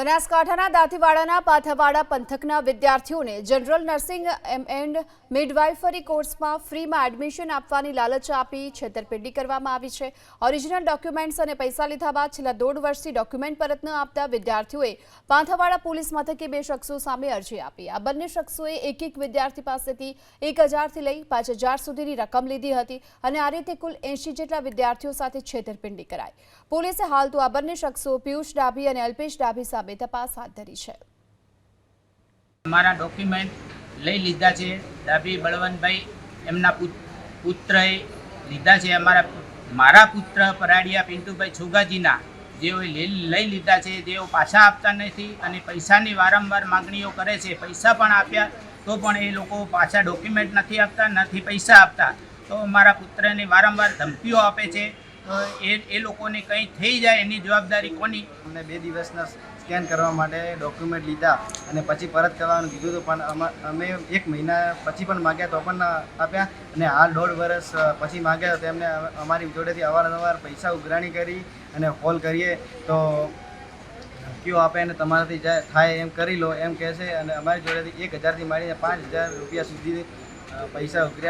બનાસકાંઠાના દાંતીવાડાના પાથાવાડા પંથકના વિદ્યાર્થીઓને જનરલ નર્સિંગ એમ એન્ડ મિડવાઇફરી કોર્સમાં ફ્રીમાં એડમિશન આપવાની લાલચ આપી છેતરપિંડી કરવામાં આવી છે. ઓરિજિનલ ડોક્યુમેન્ટ્સ અને પૈસા લીધા બાદ છેલ્લા દોઢ વર્ષથી ડોક્યુમેન્ટ પરત ન આપતા વિદ્યાર્થીઓએ પાંથાવાડા પોલીસ મથકે બે શખ્સો સામે અરજી આપી. આ બંને શખ્સોએ એક એક વિદ્યાર્થી પાસેથી એક હજારથી લઈ પાંચ હજાર સુધીની રકમ લીધી હતી અને આ રીતે કુલ એંશી જેટલા વિદ્યાર્થીઓ સાથે છેતરપિંડી કરાઈ. પોલીસે હાલ તો આ બંને શખ્સો પિયુષ ડાભી અને અલ્પેશ ડાભી સામે તપાસ હાથ ધરી છે. અમારા ડોક્યુમેન્ટ લઈ લીધા છે. ડાભી બળવંતભાઈ એમના પુત્રએ લીધા છે. અમારા મારા પુત્ર પરાડિયા પિન્ટુભાઈ છોગાજીના જેઓએ લઈ લીધા છે. જેઓ પાછા આપતા નથી અને પૈસાની વારંવાર માગણીઓ કરે છે. પૈસા પણ આપ્યા તો પણ એ લોકો પાછા ડોક્યુમેન્ટ નથી આપતા, નથી પૈસા આપતા. તો મારા પુત્રને વારંવાર ધમકીઓ આપે છે. એ એ લોકોને કંઈ થઈ જાય એની જવાબદારી કોની? અમને બે દિવસના સ્કેન કરવા માટે ડોક્યુમેન્ટ લીધા અને પછી પરત કરવાનું કીધું હતું, પણ અમા- એક મહિના પછી પણ માગ્યા તો પણ આપ્યા અને હાલ દોઢ વર્ષ પછી માગ્યા તો એમને અમારી જોડેથી અવારનવાર પૈસા ઉઘરાણી કરી અને કોલ કરીએ તો ધમકીઓ આપે અને તમારાથી જાય થાય એમ કરી લો એમ કહે છે અને અમારી જોડેથી એક હજારથી માંડીને પાંચ હજાર રૂપિયા સુધી પૈસા ઉઘર્યા.